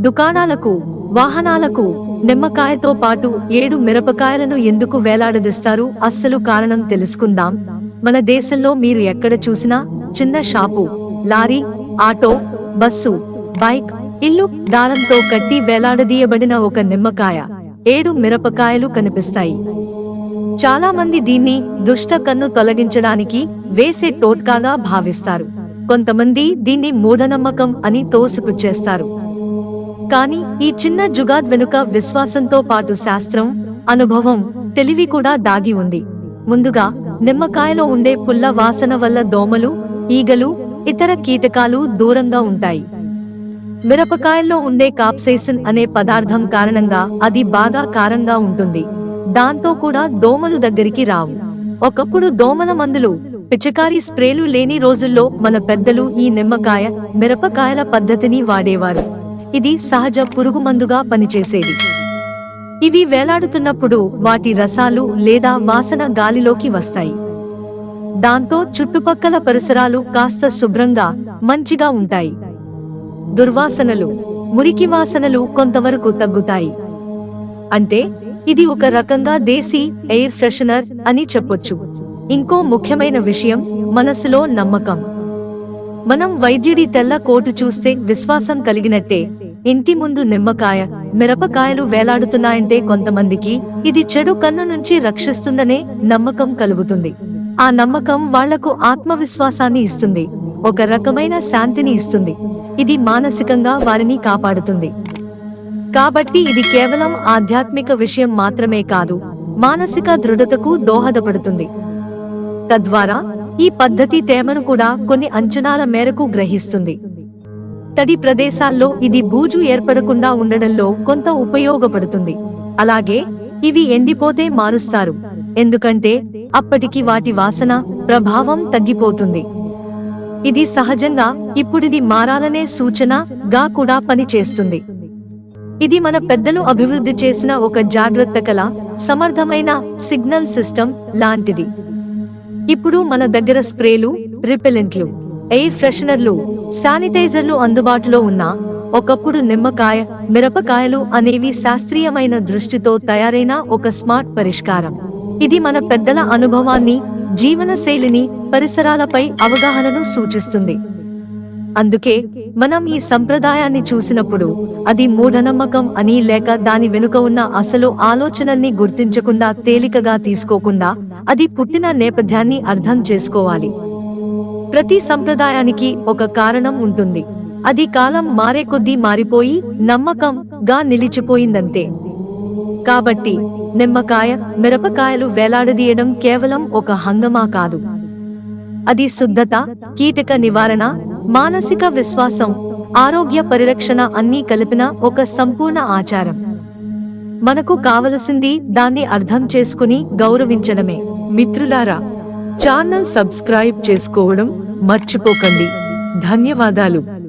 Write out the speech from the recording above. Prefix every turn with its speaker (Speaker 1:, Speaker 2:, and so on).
Speaker 1: దుకాణాలకు వాహనాలకు నిమ్మకాయతో పాటు ఏడు మిరపకాయలను ఎందుకు వేలాడదీస్తారు? అస్సలు కారణం తెలుసుకుందాం. మన దేశంలో మీరు ఎక్కడ చూసినా చిన్న shop lorry auto bus bike ఇల్లు దారంతో కట్టి వేలాడదీయబడిన ఒక నిమ్మకాయ ఏడు మిరపకాయలు కనిపిస్తాయి. చాలా మంది దీన్ని దుష్ట కన్ను తొలగించడానికి వేసే టోట్కాగా భావిస్తారు. కొంతమంది దీన్ని మూఢనమ్మకం అని తోసిపుచ్చేస్తారు. కానీ ఈ చిన్న జుగాద్ వెనుక విశ్వాసంతో పాటు శాస్త్రం అనుభవం తెలివి కూడా దాగి ఉంది. ముందుగా నిమ్మకాయలో ఉండే పుల్ల వాసన వల్ల దోమలు ఈగలు ఇతర కీటకాలు దూరంగా ఉంటాయి. మిరపకాయల్లో ఉండే కాప్సేసిన్ అనే పదార్థం కారణంగా అది బాగా కారంగా ఉంటుంది. దాంతో కూడా దోమలు దగ్గరికి రావు. ఒకప్పుడు దోమల మందులు పిచకారీ స్ప్రేలు లేని రోజుల్లో మన పెద్దలు ఈ నిమ్మకాయ మిరపకాయల పద్ధతిని వాడేవారు. ఇది సహజ పురుగు మందుగా పనిచేసేది. ఇవి వేలాడుతున్నప్పుడు వాటి రసాలు లేదా వాసన గాలిలోకి వస్తాయి. దాంతో చుట్టుపక్కల పరిసరాలు కాస్త శుభ్రంగా మంచిగా ఉంటాయి. దుర్వాసనలు మురికి వాసనలు కొంతవరకు తగ్గుతాయి. అంటే ఇది ఒక రకంగా దేశీ ఎయిర్ ఫ్రెషనర్ అని చెప్పొచ్చు. ఇంకో ముఖ్యమైన విషయం మనసులో నమ్మకం. మనం వైద్యుడి తెల్ల కోటు చూస్తే విశ్వాసం కలిగినట్టే. ఇంటి ముందు నిమ్మకాయ మిరపకాయలు వేలాడుతున్నాయంటే కొంతమందికి ఇది చెడు కన్ను నుంచి రక్షిస్తుందనే నమ్మకం కలుగుతుంది. ఆ నమ్మకం వాళ్ళకు ఆత్మవిశ్వాసాన్ని ఇస్తుంది. ఒక రకమైన శాంతిని ఇస్తుంది. ఇది మానసికంగా వారిని కాపాడుతుంది. కాబట్టి ఇది కేవలం ఆధ్యాత్మిక విషయం మాత్రమే కాదు మానసిక దృఢతకు దోహదపడుతుంది. తద్వారా ఈ పద్ధతి తేమను కూడా కొన్ని అంచనాల మేరకు గ్రహిస్తుంది. తడి ప్రదేశాల్లో ఇది బూజు ఏర్పడకుండా ఉండడంలో కొంత ఉపయోగపడుతుంది. అలాగే ఇవి ఎండిపోతే మారుస్తారు. ఎందుకంటే అప్పటికి వాటి వాసన ప్రభావం తగ్గిపోతుంది. ఇది సహజంగా ఇప్పుడిది మారాలనే సూచన గా కూడా పనిచేస్తుంది. ఇది మన పెద్దలు అభివృద్ధి చేసిన ఒక జాగ్రత్త కల సమర్థమైన సిగ్నల్ సిస్టమ్ లాంటిది. ఇప్పుడు మన దగ్గర స్ప్రేలు రిపెలెంట్లు ఎయిర్ ఫ్రెషనర్లు శానిటైజర్లు అందుబాటులో ఉన్నా ఒకప్పుడు నిమ్మకాయ మిరపకాయలు అనేవి శాస్త్రీయమైన దృష్టితో తయారైన ఒక స్మార్ట్ పరిష్కారం. ఇది మన పెద్దల అనుభవాన్ని జీవనశైలిని పరిసరాలపై అవగాహనను సూచిస్తుంది. అందుకే మనం ఈ సంప్రదాయాన్ని చూసినప్పుడు అది మూఢనమ్మకం అని లేక దాని వెనుక ఉన్న అసలు ఆలోచనల్ని గుర్తించకుండా తేలికగా తీసుకోకుండా అది పుట్టిన నేపథ్యాన్ని అర్థం చేసుకోవాలి. ప్రతి సంప్రదాయానికి ఒక కారణం ఉంటుంది. అది కాలం మారే కొద్దీ మారిపోయి నమ్మకం గా నిలిచిపోయిందంతే. కాబట్టి నిమ్మకాయ మిరపకాయలు వేలాడదీయడం కేవలం ఒక హంగమా కాదు. అది శుద్ధత కీటక నివారణ మానసిక విశ్వాసం ఆరోగ్య పరిరక్షణ అన్నీ కలిపిన ఒక సంపూర్ణ ఆచారం. మనకు కావలసింది దాన్ని అర్థం చేసుకుని గౌరవించడమే. మిత్రులారా ఛానల్ సబ్స్క్రైబ్ చేసుకోవడం మర్చిపోకండి. ధన్యవాదాలు.